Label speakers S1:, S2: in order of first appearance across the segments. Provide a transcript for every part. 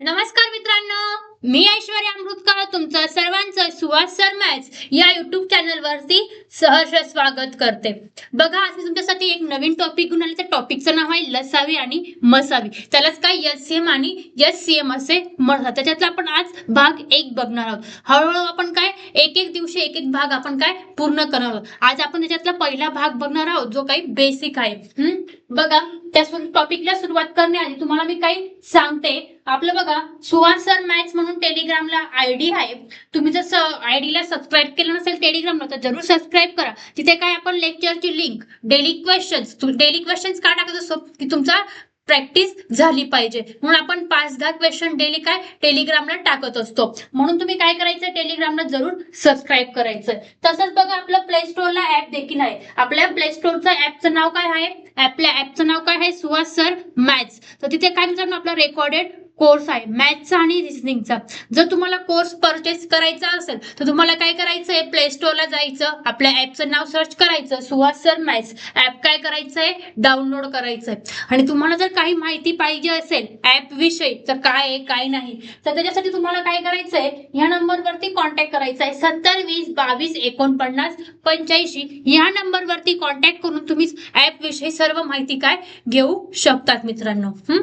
S1: नमस्कार मित्रांनो मी ऐश्वर्या अमृतकर तुमचं सर्वांचं सुहास सर मॅच या युट्यूब चॅनल वरती सहर्ष स्वागत करते. बघा आज मी तुमच्यासाठी एक नवीन टॉपिक घेऊन आले. त्या टॉपिकचं नाव आहे लसावी आणि मसावी. त्यालाच काय एस एम आणि यस सी एम असे म्हणतात. त्याच्यातला आपण आज भाग एक बघणार आहोत. हळूहळू आपण काय एक एक दिवशी एक एक भाग आपण काय पूर्ण करणार आहोत. आज आपण त्याच्यातला पहिला भाग बघणार आहोत जो काही बेसिक आहे. हम्म? बघा त्या टॉपिकला सुरुवात करण्याआधी तुम्हाला मी काही सांगते. आपलं बघा सुहास सर मॅथ्स म्हणून टेलिग्रामला आयडी आहे. तुम्ही जर आयडीला सबस्क्राईब केलं नसेल टेलिग्रामला तर जरूर सबस्क्राईब करा. तिथे काय आपण लेक्चरची link daily questions daily questions का टाकत असतो? की तुमचा प्रॅक्टिस झाली पाहिजे. म्हणून आपण पाच दहा क्वेश्चन डेली काय? टेलिग्रामला टाकत असतो. म्हणून तुम्ही काय करायचं? टेलिग्रामला जरूर सबस्क्राईब करायचं. तसंच बघा आपलं प्ले स्टोअरला ऍप देखील आहे. आपल्या प्ले स्टोअरचं ऍपचं नाव काय आहे? आपल्या ऍपचं नाव काय आहे? सुहास सर मॅथ्स तर तिथे काय मित्रांनो आपलं रेकॉर्डेड कोर्स आहे. मॅथ्सचा आणि रिझनिंगचा जर तुम्हाला कोर्स परचेस करायचा असेल तर तुम्हाला काय करायचं आहे? प्ले स्टोअरला जायचं. आपल्या ऍपचं नाव सर्च करायचं. सुहास सर मॅथ्स ऍप काय करायचं आहे? डाउनलोड करायचं आहे. आणि तुम्हाला जर काही माहिती पाहिजे असेल ऍप विषयी तर काय आहे काय नाही तर त्याच्यासाठी तुम्हाला काय करायचं आहे? ह्या नंबरवरती कॉन्टॅक्ट करायचा आहे. सत्तर वीस बावीस एकोणपन्नास पंच्याऐंशी या नंबरवरती कॉन्टॅक्ट करून तुम्ही ऍप विषयी सर्व माहिती काय घेऊ शकतात मित्रांनो हम्म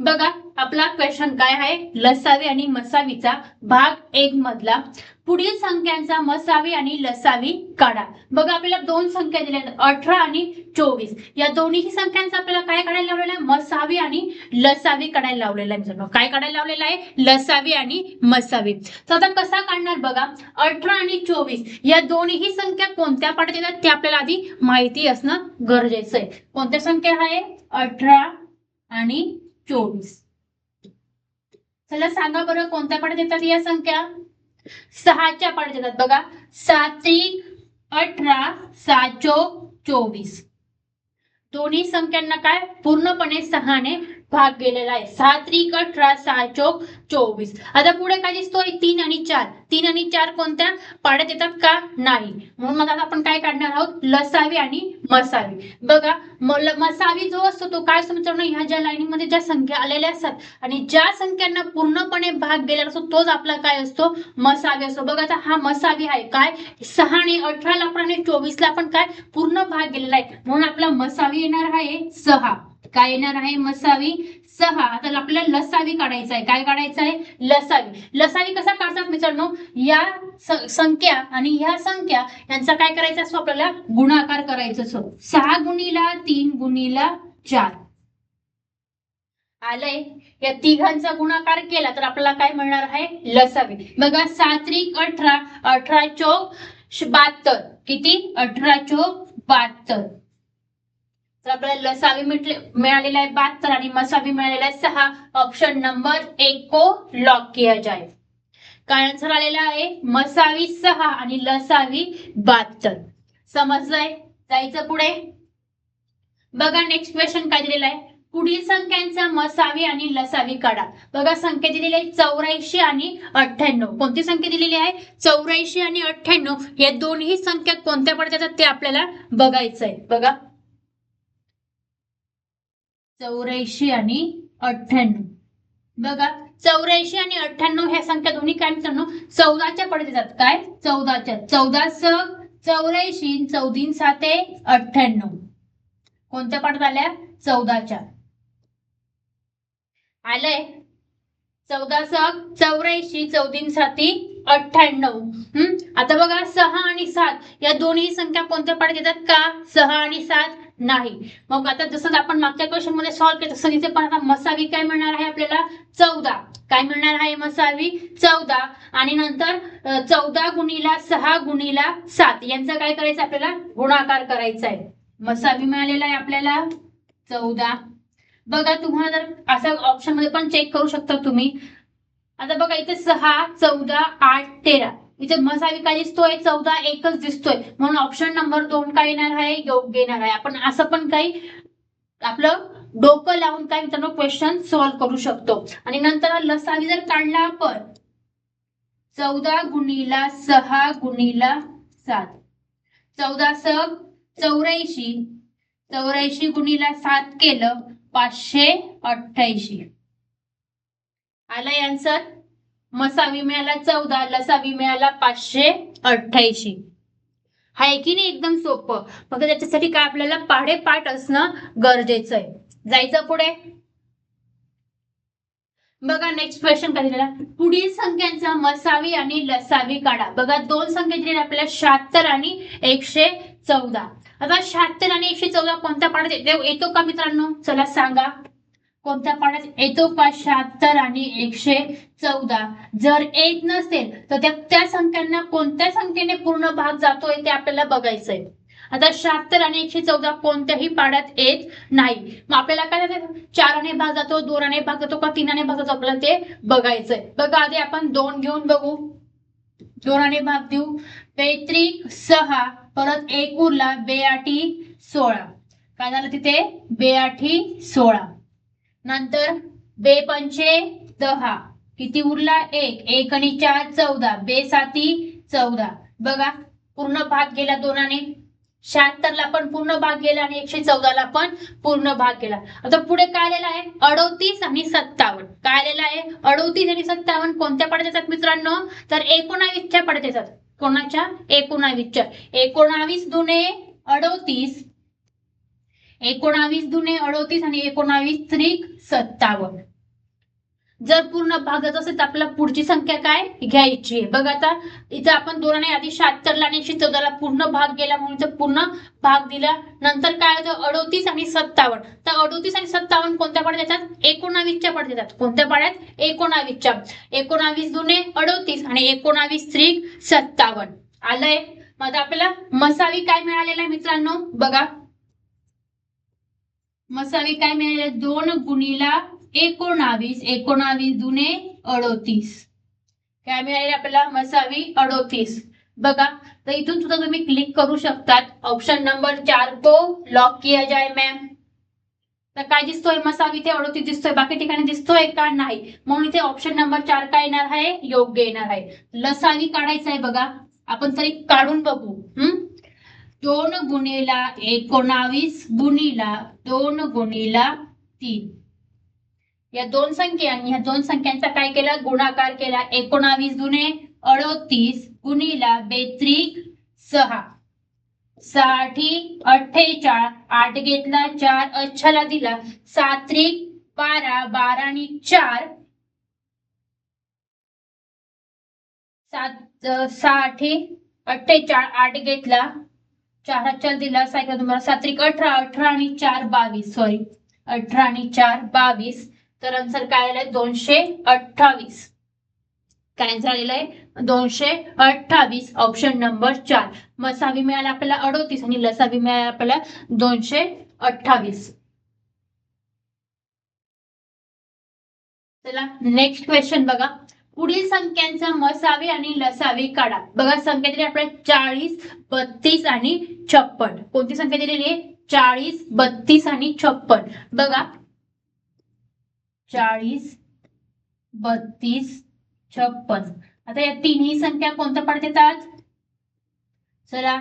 S1: बघा आपला क्वेश्चन काय आहे? लसावी आणि मसावीचा भाग एक मधला. पुढील संख्यांचा मसावी आणि लसावी काढा. बघा आपल्याला दोन संख्या दिल्या अठरा आणि चोवीस. या दोन्ही संख्यांचा आपल्याला काय काढायला लावलेला आहे? मसावी आणि लसावी काढायला लावलेला आहे मित्रांनो. काय काढायला लावलेला आहे? लसावी आणि मसावी. तर आता कसा काढणार बघा? अठरा आणि चोवीस. या दोन्ही संख्या कोणत्या पाठात येतात? ते आपल्याला आधी माहिती असणं गरजेचं आहे. कोणत्या संख्या आहे? अठरा आणि चोवीस. चला सांगा बरं कोणत्या पाठात येतात या संख्या? सहाच्या पाठ येतात बघा. सात्विक अठरा साचोक चोवीस. दोन्ही संख्यांना काय? पूर्णपणे सहाने भाग गेलेला आहे. सहा त्रिक अठरा सहा चोक चोवीस. आता पुढे काय दिसतोय? तीन आणि चार. तीन आणि चार कोणत्या? पाड्यात येतात का? नाही. म्हणून मग आता आपण काय काढणार आहोत? लसावी आणि मसावी. बघा म- ल- मसावी जो असतो तो काय असतो ह्या ज्या लाईनीमध्ये ज्या संख्या आलेल्या असतात आणि ज्या संख्यांना पूर्णपणे भाग गेलेला असतो तोच आपला काय असतो? मसावी असतो. बघा आता हा मसावी आहे काय? सहा आणि अठराला आपण आणि चोवीसला आपण काय? पूर्ण भाग गेलेला आहे. म्हणून आपला मसावी येणार आहे सहा. काय येणार आहे? मसावी सहा. आता आपल्याला लसावी काढायचं आहे. काय काढायचं आहे? लसावी. लसावी कसा काढतात मित्रांनो? या संख्या आणि ह्या संख्या यांचा काय करायचा असतो आपल्याला? गुणाकार करायचा असतो. सहा गुणीला तीन गुणीला चार. आलंय? या तिघांचा गुणाकार केला तर आपल्याला काय मिळणार आहे? लसावी. बघा सात्रिक अठरा अठरा चौक बहात्तर किती? अठरा चौक बहात्तर तर आपल्याला लसावी मिटले मिळालेला आहे बहात्तर आणि मसावी मिळालेला आहे सहा. ऑप्शन नंबर एक को लॉक किया जाए काय आन्सर आलेला आहे? मसावी सहा आणि लसावी बहात्तर. समजलंय? जायचं पुढे? बघा नेक्स्ट क्वेश्चन काय दिलेला आहे? पुढील संख्यांचा मसावी आणि लसावी काढा. बघा संख्या दिलेली आहे चौऱ्याऐंशी आणि अठ्ठ्याण्णव. कोणती संख्या दिलेली आहे? चौऱ्याऐंशी आणि अठ्ठ्याण्णव. या दोन्ही संख्या कोणत्या पडतात? ते आपल्याला बघायचं आहे बघा. चौऱ्याऐंशी आणि अठ्ठ्याण्णव. बघा चौऱ्याऐंशी आणि अठ्ठ्याण्णव ह्या संख्या दोन्ही काय मित्रांनो? चौदाच्या पडत येतात काय? चौदाच्या. चौदा स चौऱ्याऐंशी चौदीन साते अठ्ठ्याण्णव. कोणत्या पडत आल्या? चौदाच्या. आलंय. चौदा सक चौऱ्याऐंशी चौदीन साती अठ्ठ्याण्णव. हम्म? आता बघा सहा आणि सात या दोन्ही संख्या कोणत्या पाठात येतात? का? सहा आणि सात. नाही. मग आता जसं आपण मागच्या क्वेश्चनमध्ये सॉल्व्ह केलं तसं तिथे पण आता मसावी काय मिळणार आहे आपल्याला? चौदा. काय मिळणार आहे मसावी? चौदा. आणि नंतर चौदा गुणीला सहा गुणीला सात. यांचा काय करायचं आपल्याला? गुणाकार करायचा आहे. मसावी मिळालेला आहे आपल्याला चौदा. बघा तुम्हाला जर असं ऑप्शनमध्ये पण चेक करू शकता तुम्ही. आता बघा इथे सहा चौदा आठ तेरा. इथे मसावी काय दिसतोय चौदा एकच दिसतोय. म्हणून ऑप्शन नंबर दोन काय येणार आहे? योग्य येणार आहे. आपण असं पण काही आपलं डोकं लावून काय मित्रांनो क्वेश्चन सॉल्व्ह करू शकतो. आणि नंतर लसावी जर काढला आपण चौदा गुणीला सहा गुणीला सात. चौदा स चौऱ्याऐंशी. चौऱ्याऐंशी गुणीला सात केलं पाचशे अठ्ठ्याऐंशी. आलाय आन्सर मसावी मिळाला चौदा लसावी मिळाला पाचशे अठ्ठ्याऐंशी. हाय की नाही? एकदम सोपं. फक्त त्याच्यासाठी काय आपल्याला पाढे पाठ असणं गरजेचं आहे. जायचं पुढे? बघा नेक्स्ट क्वेश्चन काय दिलेला? पुढील संख्यांचा मसावी आणि लसावी काढा. बघा दोन संख्या दिलेल्या आपल्याला शहात्तर आणि एकशे चौदा. आता शहात्तर आणि एकशे चौदा कोणत्या पाण्यात येतो? येतो का मित्रांनो? चला सांगा. कोणत्या पाण्यात येतो का शहात्तर आणि एकशे चौदा. जर येत नसेल तर त्या त्या संख्यांना कोणत्या संख्येने पूर्ण भाग जातोय ते आपल्याला बघायचंय. आता शहात्तर आणि एकशे चौदा कोणत्याही पाड्यात येत नाही. मग आपल्याला काय झालं? चाराने भाग जातो दोनाने भाग जातो का तीनाने भाग जातो? आपल्याला ते बघायचंय. बघा आधी आपण दोन घेऊन बघू. दोनाने भाग देऊ. पैत्रिक सहा परत एक उरला बेआठी सोळा. काय झालं तिथे? बेआठी सोळा. नंतर बे पंचे दहा. किती उरला? एक. एक आणि चार चौदा. बे साती चौदा. बघा पूर्ण भाग गेला दोनाने. शहात्तरला पण पूर्ण भाग गेला आणि एकशे चौदाला पण पूर्ण भाग गेला. आता पुढे काय आलेला आहे? अडोतीस आणि सत्तावन्न. काय आलेलं आहे? अडोतीस आणि सत्तावन्न कोणत्या पाड्यात येतात मित्रांनो? तर एकोणावीसच्या पाड्यात येतात कोणाच्या? एकोणावीसच्या. एकोणावीस दुने अडोतीस एकोणावीस दुने अडोतीस आणि एकोणावीस त्रिक सत्तावन्न. जर पूर्ण भाग जात असेल तर आपल्याला पुढची संख्या काय? घ्यायची आहे. बघ आता इथं आपण दोनाने आधी शहात्तरला आणि एकशे चौदाला पूर्ण भाग गेला म्हणून पूर्ण भाग दिला. नंतर काय होतं? अडोतीस आणि सत्तावन्न. तर अडोतीस आणि सत्तावन्न कोणत्या पाड्यात येतात एकोणावीसच्या पाड्यात येतात कोणत्या पाड्यात? एकोणावीसच्या. एकोणावीस दुने अडोतीस आणि एकोणावीस त्रिक सत्तावन्न. आलंय? मग आपल्याला मसावी काय मिळालेला आहे मित्रांनो? बघा. मसावी काय मिळाले? दोन गुणीला एकोणावीस. एकोणावीस दुने अडोतीस. काय मिळाले आपल्याला? मसावी अडोतीस. बघा तर इथून सुद्धा तुम्ही क्लिक करू शकतात. ऑप्शन नंबर चार को लॉक किया जाय मॅम तर काय दिसतोय? मसावी ते अडोतीस दिसतोय. बाकी ठिकाणी दिसतोय का? नाही. म्हणून इथे ऑप्शन नंबर चार काय येणार आहे? योग्य येणार आहे. लसावी काढायचं आहे बघा. आपण तरी काढून बघू. हम्म दोन गुणीला एकोणावीस गुणीला दोन गुणीला तीन. या दोन संख्या आणि ह्या दोन संख्यांचा काय केला? गुणाकार केला. एकोणावीस गुणे अडोतीस गुणीला बेत्रिक सहा. साठी अठ्ठेचाळ आठ घेतला चार अच्छाला दिला. सात्रिक बारा बारा आणि चार. सात साठी अठ्ठेचाळ आठ घेतला. चार अच्छा दिला सायकल तुम्हाला? सात्रिक अठरा अठरा आणि चार बावीस सॉरी अठरा आणि चार बावीस. तर आन्सर काय आलंय? दोनशे अठ्ठावीस. काय आन्सर आहे? दोनशे अठ्ठावीस. ऑप्शन नंबर चार. मसावी मिळाला आपल्याला अडोतीस आणि लसावी मिळाला आपल्याला दोनशे अठ्ठावीस. चला नेक्स्ट क्वेश्चन बघा. पुढील संख्यांचा मसावे आणि लसावे काढा. बघा संख्या दिली आपल्याला चाळीस बत्तीस आणि छप्पन. कोणती संख्या दिलेली आहे? चाळीस बत्तीस आणि छप्पन. बघा. चाळीस बत्तीस छप्पन. आता या तिन्ही संख्या कोणत्या पाड्यात येतात चला.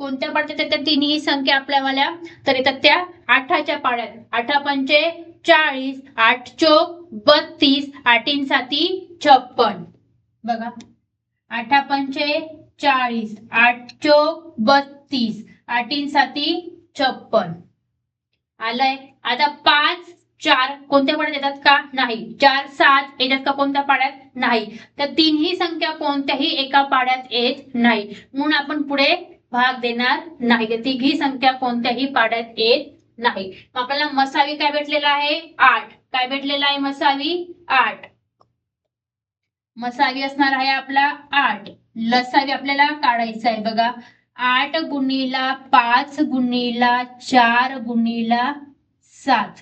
S1: कोणत्या पाड्यात येतात त्या तिन्ही संख्या आपल्यावाल्या तर येतात त्या आठाच्या पाड्यात आठा पंचे चाळीस आठ चोक बत्तीस आठीन साती छप्पन. बघा. आठा पंचे चाळीस. आठ चोक बत्तीस. आठीन साती छप्पन. आलंय. आता पाच चार कोणत्या पाड्यात येतात का? नाही. चार सात येतात का कोणत्या पाड्यात? नाही. तर तीनही संख्या कोणत्याही एका पाड्यात येत नाही. म्हणून आपण पुढे भाग देणार नाही. तर तिघी संख्या कोणत्याही पाड्यात येत नाही. मग आपल्याला मसावी काय भेटलेला आहे? आठ. काय भेटलेला आहे मसावी? आठ. मसावी असणार आहे आपला आठ. लसावी आपल्याला काढायचं आहे बघा. आठ गुणीला पाच गुणीला चार गुणीला सात.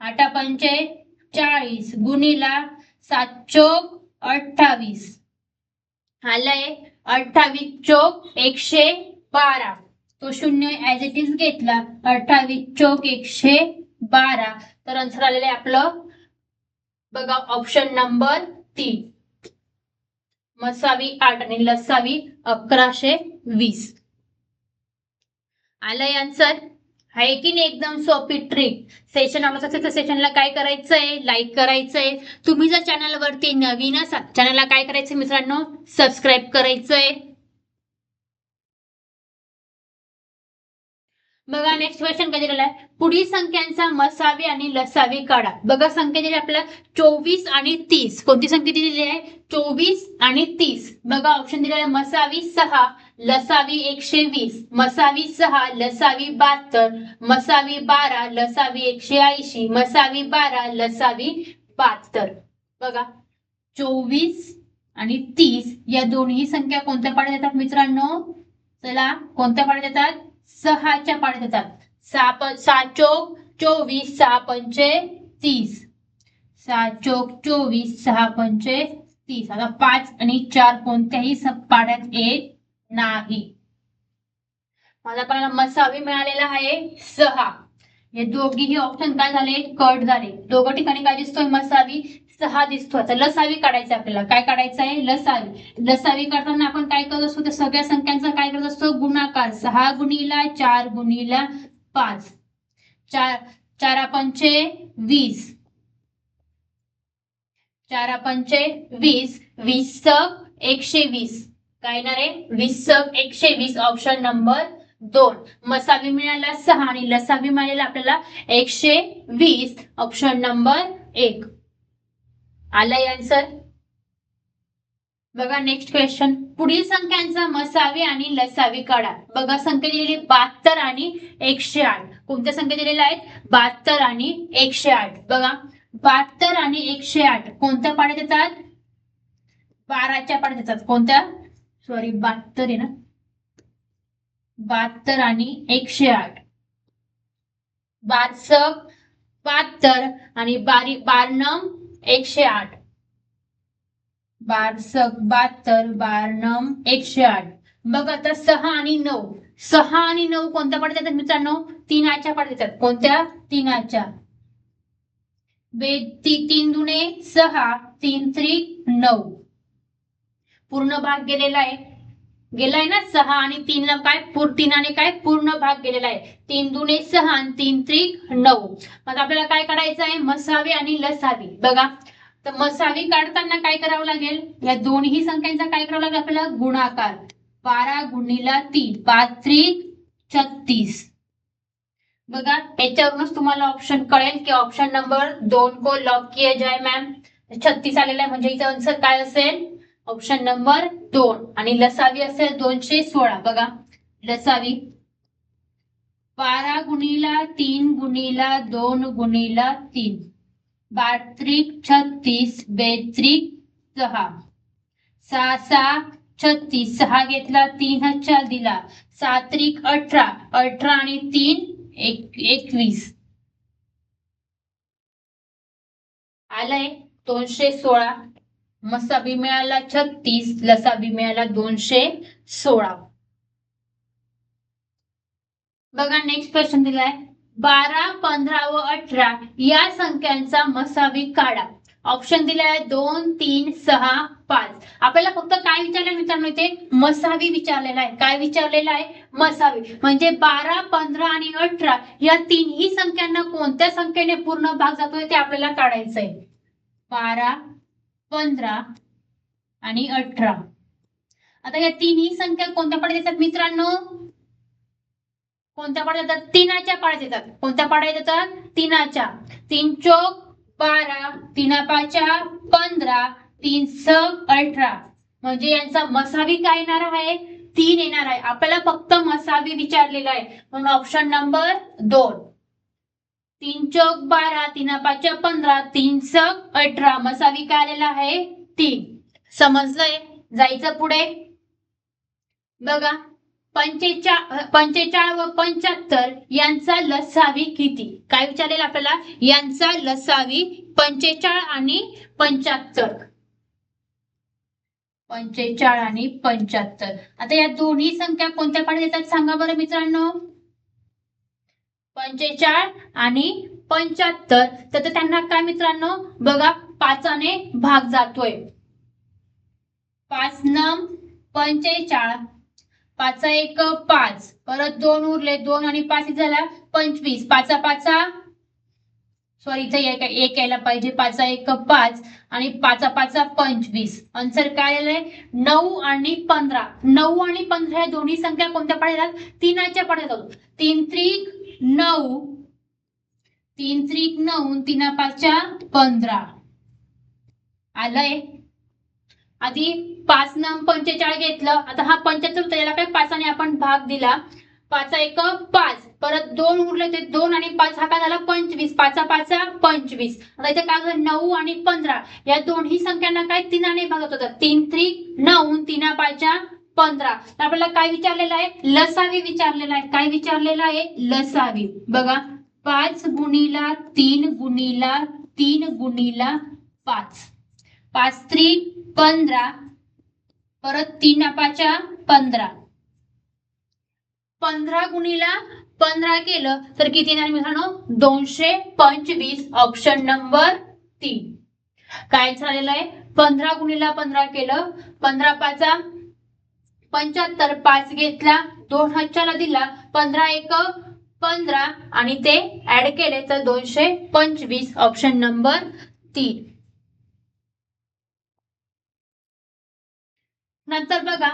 S1: आठा पंचे चाळीस गुणीला सात चोक अठ्ठावीस. आलंय अठ्ठावीस चोक एकशे बारा. तो शून्य ऍज इट इज घेतला. अठ्ठावीस चोक एकशे बारा. तर आन्सर आलेलं आहे आपलं. बघा ऑप्शन नंबर तीन. मसावी आठ आणि लसावी अकराशे वीस. आलंय आन्सर आहे की नाही? एकदम सोपी ट्रिक सेशन आवडत असेल तर सेशनला काय करायचंय? लाईक करायचंय. तुम्ही जर चॅनलवरती नवीन असाल चॅनलला काय करायचं मित्रांनो? सबस्क्राईब करायचंय. बघा नेक्स्ट क्वेश्चन काय दिलेला आहे? पुढील संख्यांचा मसावी आणि लसावी काढा. बघा संख्या दिली आपल्याला. चोवीस आणि तीस. कोणती संख्या दिलेली आहे? चोवीस आणि तीस. बघा ऑप्शन दिलेला आहे मसावी सहा लसावी एकशे वीस. मसावी सहा लसावी बहात्तर. मसावी बारा लसावी एकशे ऐंशी. मसावी बारा लसावी बहात्तर. बघा चोवीस आणि तीस या दोन्ही संख्या कोणत्या पाड्यात येतात मित्रांनो? चला कोणत्या पाड्यात येतात सहाच्या पाण्यात येतात सहा पण सहा चोक चोवीस सहा पंचे तीस. सहा चोक चोवीस सहा पंचे तीस. आता पाच आणि चार कोणत्याही स- येत नाही. मला आपल्याला मसावी मिळालेला आहे सहा. हे दोघीही ऑप्शन काय झाले? कट झाले. दोघं ठिकाणी काय दिसतोय? मसावी. हा दिसतो. आता लसावी काढायचं आपल्याला. काय काढायचं आहे लसावी. लसावी काढताना आपण काय करत असतो? त्या सगळ्या संख्यांचा काय करत असतो? गुणाकार. सहा गुणीला चार गुणीला पाच. चार चारा पंचे वीस. चारा पंचे वीस. वीस सक एकशे वीस. काय येणार आहे? वीस सक एकशे वीस. ऑप्शन नंबर दोन. मसावी मिळाला सहा आणि लसावी मिळालेला आपल्याला एकशे वीस. ऑप्शन नंबर एक. आलाय आन्सर बघा नेक्स्ट क्वेश्चन पुढील संख्यांचा मसावी आणि लसावी काढा. बघा संख्या दिलेली बहात्तर आणि एकशे आठ. कोणत्या संख्या दिलेल्या आहेत? बहात्तर आणि एकशे आठ. बघा बहात्तर आणि एकशे आठ. कोणत्या पाण्यात येतात बाराच्या पाण्यात येतात कोणत्या? सॉरी बहात्तर आहे ना? बहात्तर आणि एकशे आठ. बारसक बहात्तर आणि बारी बारनम एकशे आठ. बारसक बहात्तर बारनम एकशे आठ. बघ आता सहा आणि नऊ. सहा आणि नऊ कोणत्या पाड्यात देतात मित्रांनो? तीनाच्या पाड्यात देतात. कोणत्या? तीनाच्या. बे ती तीन दुने सहा तीन त्रिक नऊ. पूर्ण भाग गेलेला आहे. गेलाय ना सहा आणि तीनला काय? तीनाने काय? पूर्ण भाग गेलेला आहे. तीन दुने सहा आणि तीन त्रिक नऊ. मग आपल्याला काय काढायचं आहे? मसावी आणि लसावी. बघा. तर मसावी काढताना काय करावं लागेल? या दोन्ही संख्यांचा काय करावं लागेल आपल्याला? गुणाकार. बारा गुणीला तीन. पाच त्रिक छत्तीस. बघा. याच्यावरूनच तुम्हाला ऑप्शन कळेल की ऑप्शन नंबर दोन को लॉक किया जाय मॅम छत्तीस आलेला आहे. म्हणजे इथं आन्सर काय असेल? ऑप्शन नंबर दोन. आणि लसावी असेल दोनशे सोळा. बघा. लसावी. बारा गुणीला तीन गुणीला दोन गुणीला तीन. बात्रिक छत्तीस बेत्रिक सहा. सहा सहा छत्तीस. सहा घेतला तीन हा चार दिला. सात्रिक अठरा. अठरा आणि तीन एक एकवीस. आलंय दोनशे सोळा. मसाबी मिळाला छत्तीस लसाबी मिळाला दोनशे सोळा. बघा नेक्स्ट क्वेश्चन दिलाय. बारा पंधरा व अठरा या संख्यांचा मसावी काढा. ऑप्शन दिलाय दोन तीन सहा पाच. आपल्याला फक्त काय विचारलं मित्रांनो इथे? मसावी विचारलेला आहे. काय विचारलेलं आहे? मसावी म्हणजे बारा पंधरा आणि अठरा या तीनही संख्यांना कोणत्या संख्येने पूर्ण भाग जातोय ते आपल्याला काढायचं आहे बारा पंधरा आणि अठरा. आता या तिन्ही संख्या कोणत्या पाड्यात येतात मित्रांनो? कोणत्या पाड्यात येतात? तीनाच्या पाड्यात येतात. कोणत्या पाड्यात येतात? तीनाच्या. तीन चौक बारा. तीना पाचा पंधरा. तीन स अठरा. म्हणजे यांचा मसावी काय येणार आहे? तीन येणार आहे. आपल्याला फक्त मसावी विचारलेला आहे. म्हणून ऑप्शन नंबर दोन. तीन चौक बारा तीन पाच पंधरा तीन सक अठरा. मसावी काय आलेला आहे? तीन. समजलंय? जायचं पुढे? बघा. पंचेचा पंचेचाळ व पंच्याहत्तर यांचा लसावी किती? काय विचारेल आपल्याला? यांचा लसावी पंचेचाळ आणि पंच्याहत्तर. पंचेचाळ आणि पंच्याहत्तर. आता या दोन्ही संख्या कोणत्या पाण्यात येतात? सांगा बरं मित्रांनो. पंचेचाळ आणि पंच्याहत्तर. तर त्यांना काय मित्रांनो? बघा पाचाने भाग जातोय. पाच नम पंचेचाळ. पाच एक पाच. परत दोन उरले दोन आणि पाच झाला? पंचवीस. पाचा पाचा. सॉरी इथे एक एक यायला पाहिजे. पाचा एक पाच आणि पाचा पाचा पंचवीस. आन्सर काय आलंय नऊ आणि पंधरा. नऊ आणि पंधरा या दोन्ही संख्या कोणत्या पाड्यात तीनाच्या पाड्यात तीन त्रिक नऊ. तीन त्रिक नऊ तीना पाचच्या पंधरा. आलंय? आधी पाच न पंचेचाळ घेतलं. आता हा पंच्याहत्तर होता. याला काय पाचाने आपण भाग दिला. पाचा एक पाच. परत दोन उरले ते दोन आणि पाच. हा काय झाला? पंचवीस. पाचा पाचा पंचवीस. आता इथे काय झालं? नऊ आणि पंधरा. या दोन्ही संख्यांना काय? तीनाने भागत होता तीन त्रिक नऊ तीना पाचच्या पंधरा. तर आपल्याला काय विचारलेलं आहे? लसावी विचारलेला आहे. काय विचारलेलं आहे? लसावी. बघा पाच गुणीला तीन गुणीला तीन गुणीला पाच. पाच त्री पंधरा. परत तीन पाच्या पंधरा. पंधरा गुणीला पंधरा केलं तर किती येणार मित्रांनो? दोनशे पंचवीस. ऑप्शन नंबर तीन. काय झालेलं आहे? पंधरा गुणीला पंधरा केलं. पंधरा पाचा पंच्याहत्तर पाच घेतला दोन हच्च्याला दिला पंधरा एक पंधरा आणि ते ऍड केले तर दोनशे पंचवीस. ऑप्शन नंबर तीन. नंतर बघा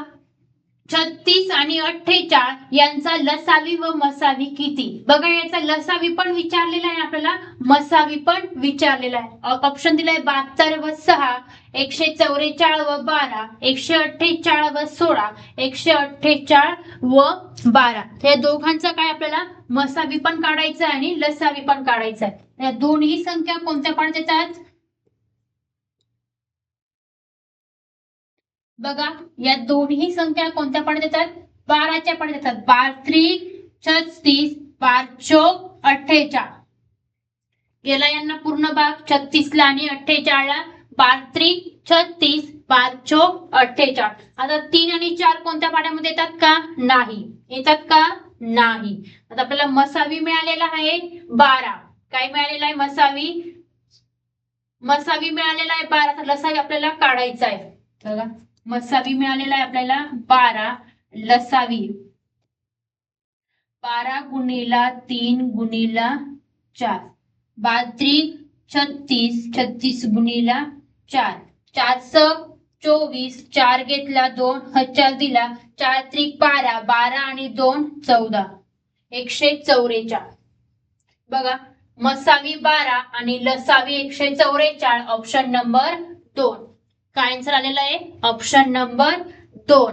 S1: छत्तीस आणि अठ्ठेचाळ यांचा लसावी व मसावी किती? बघा याचा लसावी पण विचारलेला आहे आपल्याला. मसावी पण विचारलेला आहे. ऑप्शन दिलाय बहात्तर व सहा एकशे चौवेचाळ व बारा एकशे अठ्ठेचाळ व सोळा एकशे अठ्ठेचाळ व बारा. या दोघांचा काय आपल्याला? मसावी पण काढायचा आणि लसावी पण काढायचा आहे. या दोन्ही संख्या कोणत्या पण येतात बघा या दोन्ही संख्या कोणत्या पण येतात बाराच्या पण येतात बार थ्री छत्तीस बार चोक अठ्ठेचाळ. गेला यांना पूर्ण भाग छत्तीसला आणि अठ्ठेचाळला. बार थ्री छत्तीस बार चोक अठ्ठेचाळ. आता तीन आणि चार कोणत्या पाड्यामध्ये येतात का? नाही. येतात का? नाही. आता आपल्याला मसावी मिळालेला आहे बारा. काय मिळालेला आहे? मसावी. मसावी मिळालेला आहे बारा. तर लसावी आपल्याला काढायचा आहे. बघा. मसावी मिळालेला आहे आपल्याला बारा लसावी. बारा गुणीला तीन गुणीला चार. बात्रिक छत्तीस छत्तीस गुणीला चार. चार स चोवीस चार घेतला दोन हजार दिला. चार त्रिक बारा बारा आणि दोन चौदा. एकशे चौवेचाळ बघा मसावी बारा आणि लसावी एकशे चौवेचाळ ऑप्शन नंबर दोन. काय आन्सर आलेला आहे? ऑप्शन नंबर दोन.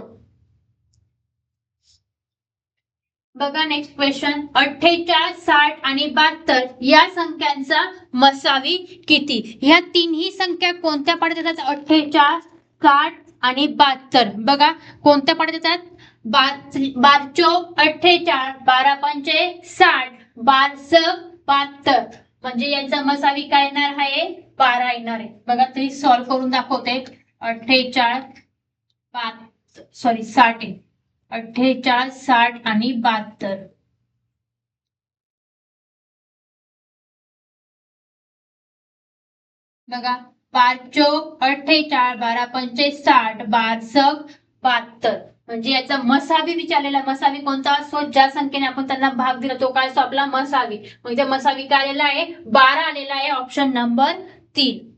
S1: बघा नेक्स्ट क्वेश्चन अठ्ठेचाळीस साठ आणि बहात्तर या संख्यांचा मसावी किती? ह्या तिन्ही संख्या कोणत्या पाड्यात येतात? अठ्ठेचाळीस साठ आणि बहात्तर. बघा कोणत्या पाड्यात येतात? बार चौक अठ्ठेचाळीस बारा पंचे साठ बारस बहात्तर. म्हणजे यांचा मसावी काय येणार आहे? बारा येणार आहे. बघा ते सॉल्व्ह करून दाखवते. अठ्ठेचाळीस पाच सॉरी साठ आहे. अठ्ठेचाळीस साठ आणि बहात्तर. बघा पाच चौक अठ्ठेचाळीस बारा पंचे साठ बार बहात्तर. म्हणजे याचा मसावी विचारलेला मसावी कोणता? असतो ज्या संख्येने आपण त्यांना भाग दिला तो काय असतो आपला मसावी. म्हणजे मसावी काय आलेला आहे? बारा आलेला आहे ऑप्शन नंबर तीन.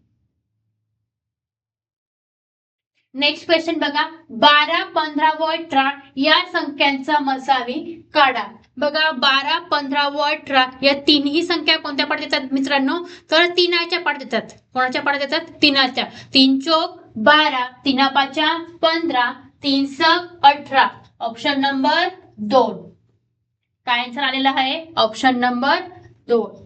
S1: नेक्स्ट क्वेश्चन बघा. बारा पंधरा व अठरा या संख्यांचा मसावी काढा. बघा बारा पंधरा व अठरा या तिन्ही संख्या कोणत्या पाठ येतात मित्रांनो? तर तिनाच्या पाठ येतात कोणाच्या पाठ येतात तिनाच्या. तीन चोक बारा तिना पाचा पंधरा तीन सक अठरा. ऑप्शन नंबर दोन. काय आन्सर आलेला आहे? ऑप्शन नंबर दोन.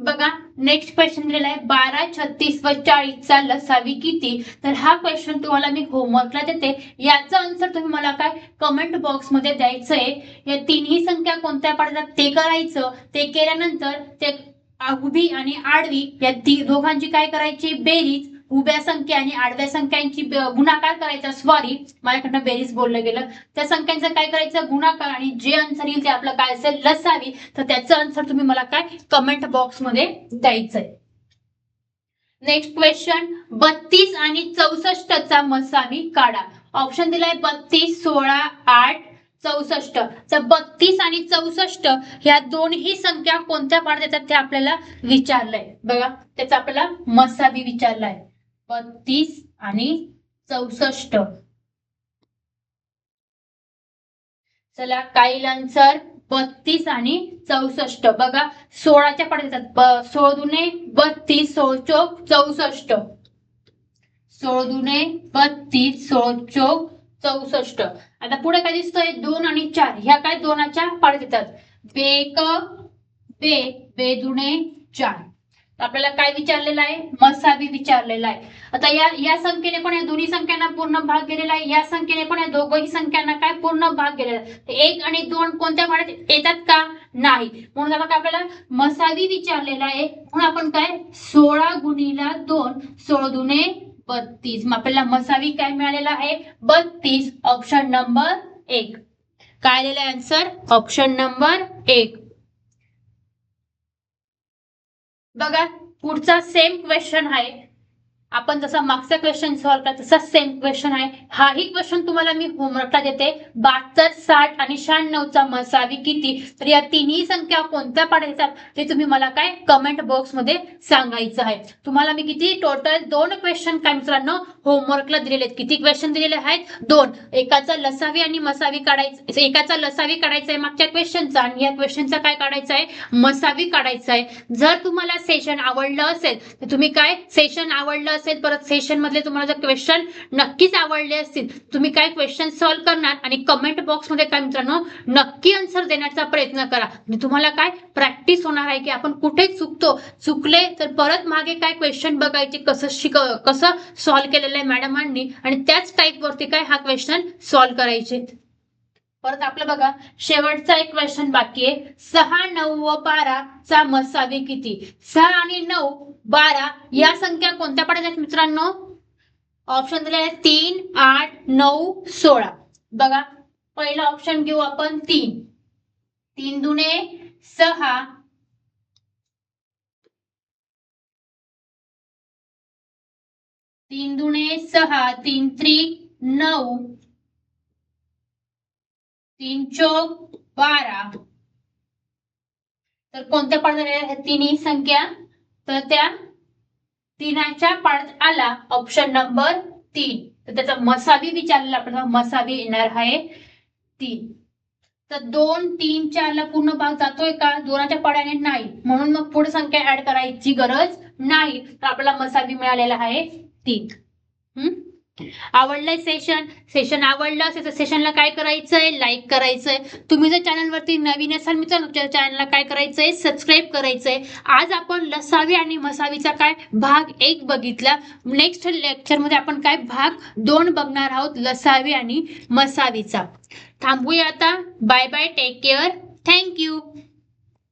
S1: बघा नेक्स्ट क्वेश्चन दिलेला आहे बारा छत्तीस व चाळीसचा लसावी किती? तर हा क्वेश्चन तुम्हाला मी होमवर्कला देते. याचा आन्सर तुम्ही मला काय कमेंट बॉक्समध्ये द्यायचं आहे या तिन्ही संख्या कोणत्या पडतात? ते करायचं. ते केल्यानंतर ते उभी आणि आडवी या ती दोघांची काय करायची? बेरीज. उभ्या संख्या आणि आडव्या संख्यांची गुणाकार करायचा. सॉरी माझ्याकडनं बेरीज बोललं गेलं. त्या संख्यांचं काय करायचं? गुणाकार आणि जे आन्सर येईल ते आपलं काय असेल? लसावी. तर त्याचं आन्सर तुम्ही मला काय? कमेंट बॉक्समध्ये द्यायचंय. नेक्स्ट क्वेश्चन बत्तीस आणि चौसष्टचा मसावी काढा. ऑप्शन दिलाय बत्तीस सोळा आठ चौसष्ट. तर बत्तीस आणि चौसष्ट ह्या दोन्ही संख्या कोणत्या पाडत येतात ते आपल्याला विचारलंय. बघा त्याचा आपल्याला मसावी विचारलाय. बत्तीस आणि चौसष्ट. चला काही आन्सर बत्तीस आणि चौसष्ट. बघा सोळाच्या पाड्यात येतात. सोळ दुने बत्तीस सोळ चोक चौसष्ट. सोळ दुने बत्तीस सोळ चोक चौसष्ट. आता पुढे काय दिसतंय? दोन आणि चार. ह्या काय दोनाच्या पाड्यात येतात? बेक बे बे दुने चार. आपल्याला काय विचारलेलं आहे? मसावी विचारलेला आहे. आता या या संख्येने पण या दोन्ही संख्यांना पूर्ण भाग गेलेला आहे. या संख्येने पण या दोघही संख्यांना काय पूर्ण भाग गेलेला आहे? एक आणि दोन कोणत्या भागात येतात का? नाही. म्हणून आपण आपल्याला मसावी विचारलेला आहे. म्हणून आपण काय? सोळा गुणीला दोन. सोळा दुने बत्तीस. मग आपल्याला मसावी काय मिळालेला आहे? बत्तीस. ऑप्शन नंबर एक. काय आलेला आहे? आन्सर ऑप्शन नंबर एक. बघा पुढचा सेम क्वेश्चन आहे. आपण जसा मागचा क्वेश्चन सॉल्व्ह करा तसा सेम क्वेश्चन आहे. हाही क्वेश्चन तुम्हाला मी होमवर्कला देते. बहात्तर साठ आणि शहाण्णवचा मसावी किती? तर या तिन्ही संख्या कोणत्या पाड्यात ते तुम्ही मला काय कमेंट बॉक्समध्ये सांगायचं आहे. तुम्हाला मी किती टोटल दोन क्वेश्चन काय मित्रांनो होमवर्कला दिलेले आहेत. किती क्वेश्चन दिलेले आहेत? दोन. एकाचा लसावी आणि मसावी काढायचं एकाचा लसावी काढायचा आहे मागच्या क्वेश्चनचा आणि या क्वेश्चनचा काय काढायचा आहे? मसावी काढायचा आहे. जर तुम्हाला सेशन आवडलं असेल तर तुम्ही काय? सेशन आवडलं असेल परत सेशन मधले तुम्हाला जर क्वेश्चन नक्कीच आवडले असतील तुम्ही काय क्वेश्चन सॉल्व्ह करणार आणि कमेंट बॉक्समध्ये काय मित्रांनो नक्की आन्सर देण्याचा प्रयत्न करा. म्हणजे तुम्हाला काय प्रॅक्टिस होणार आहे की आपण कुठे चुकतो चुकले तर परत मागे काय क्वेश्चन बघायचे कसं शिक कसं सॉल्व्ह केलेलं आहे मॅडमांनी आणि त्याच टाईपवरती काय हा क्वेश्चन सॉल्व्ह करायचे. परत आपलं बघा शेवटचा एक क्वेश्चन बाकी आहे. सहा नऊ व बारा चा मसावी किती? सहा आणि नऊ बारा या संख्या कोणत्या पडायच्या मित्रांनो? ऑप्शन दिले आहेत तीन आठ नऊ सोळा. बघा पहिला ऑप्शन घेऊ आपण तीन. तीन दुने सहा. तीन दुने सहा तीन त्रिक नऊ. तीन चौक बारा. तर कोणत्या पाळत आलेल्या तिन्ही संख्या. तर त्या तिनाच्या पाळत आला ऑप्शन नंबर तीन. तर त्याचा मसावी विचारलेला आपण मसावी येणार आहे तीन. तर दोन तीन चारला पूर्ण भाग जातोय का? दोनाच्या पाड्याने नाही. म्हणून मग पुढे संख्या ऍड करायची गरज नाही. तर आपल्याला मसावी मिळालेला आहे तीन. हम्म? आवडलंय सेशन सेशन आवडलं असेल तर सेशनला काय करायचंय? लाईक करायचंय. तुम्ही जर चॅनलवरती नवीन असाल मी तर चॅनलला काय करायचंय? सबस्क्राईब करायचंय. आज आपण लसावी आणि मसावीचा काय भाग एक बघितला. नेक्स्ट लेक्चरमध्ये आपण काय भाग दोन बघणार आहोत? लसावी आणि मसावीचा. थांबूया आता. Bye bye take care thank you